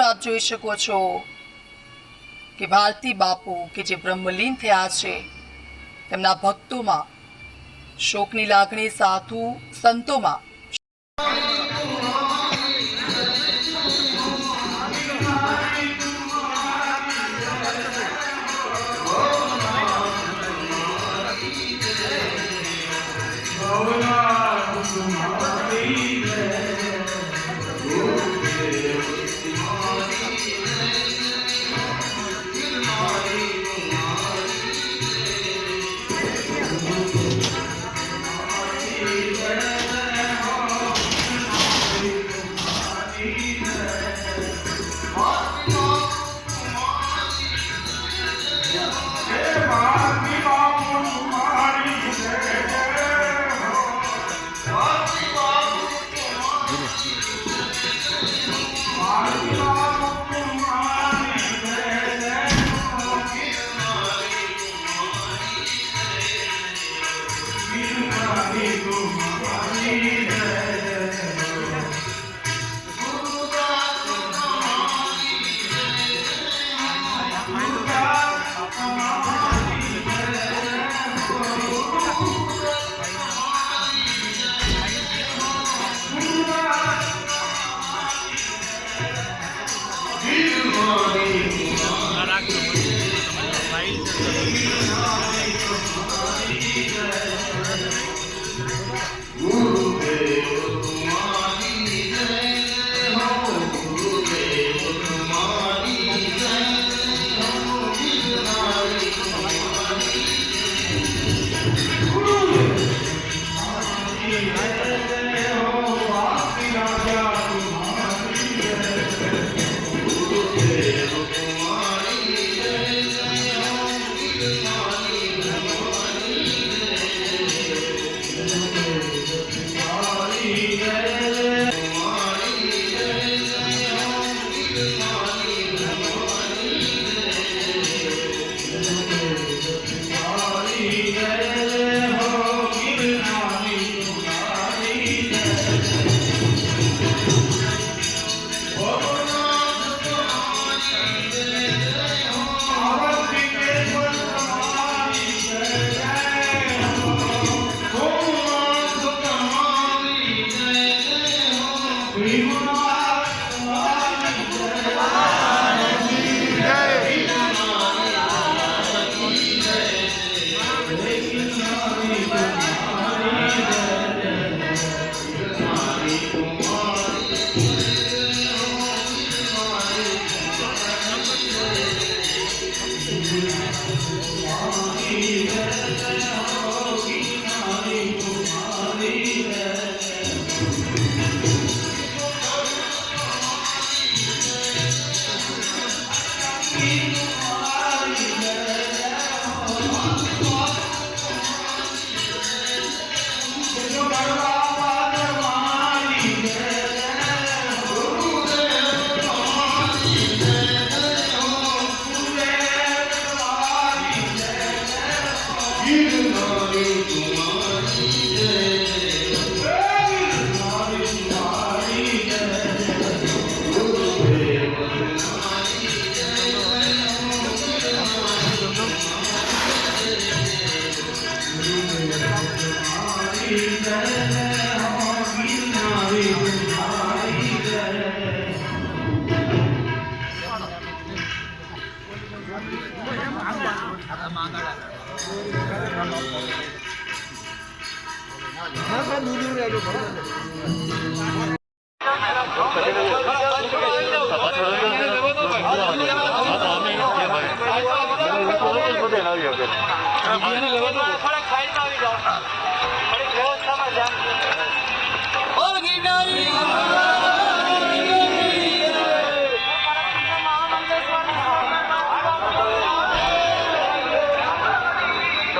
દ્રશ્ય આપ જોઈ શકો છો કે ભારતી બાપુ કે જે બ્રહ્મલીન થયા છે, તેમના ભક્તોમાં શોકની લાગણી, સાધુ સંતોમાં Thank you. ખાઈ આવી જાઓ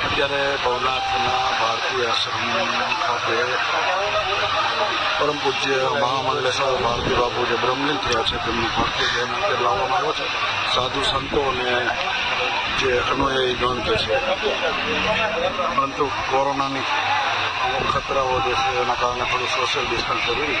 અત્યારે ભવનાથના ભારતીય આશ્રમ ખાતે પરમ પૂજ્ય મહામંડલેશ્વર ભારતી બાપુ જે બ્રહ્મલીન થયા છે તેમની ભારતીય જયંતિ અત્યારે લાવવામાં આવે છે સાધુ સંતો અને જે અનુયાયી ગ્રંથ છે પરંતુ કોરોનાની અમુક ખતરાઓ જે છે એના કારણે થોડું સોશિયલ ડિસ્ટન્સ જરૂરી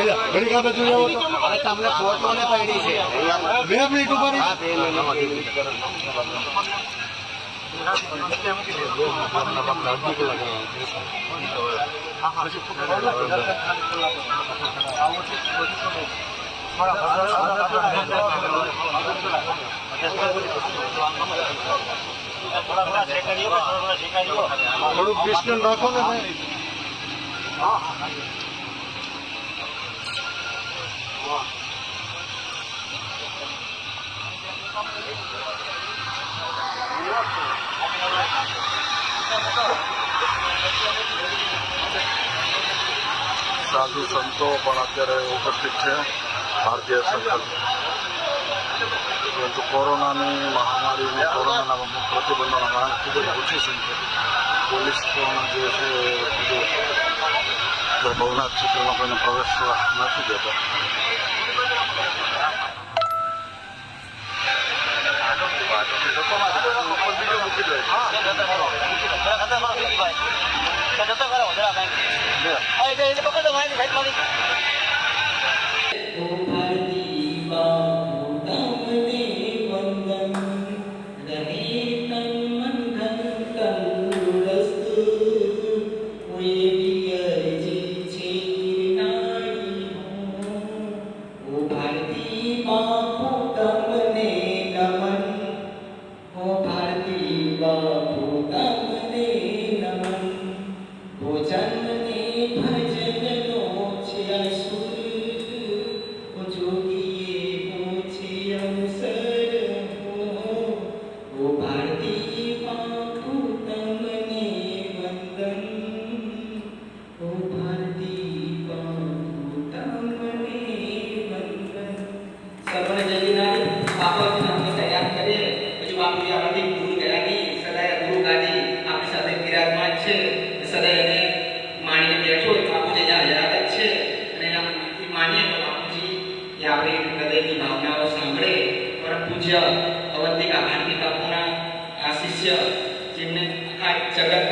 હવે તમને ફોટો ને પડી છે. બે મિનિટ ઉપર હા બે મિનિટ થોડુંક ડિસ્ટન્સ રાખો ને સાધુ સંતો પણ અત્યારે ઉપસ્થિત છે. ભારતીય સંકલ્પ પરંતુ કોરોનાની મહામારીને કોરોનાના પ્રતિબંધોના કારણે ખૂબ જ ઓછી સંખ્યા પોલીસ પણ જે છે ભવનાથ ક્ષેત્રમાં કોઈને પ્રવેશ નથી દેતા. પૂજ્ય અવંતિકા ભારતી બાપુના શિષ્ય જેમને આ જગતને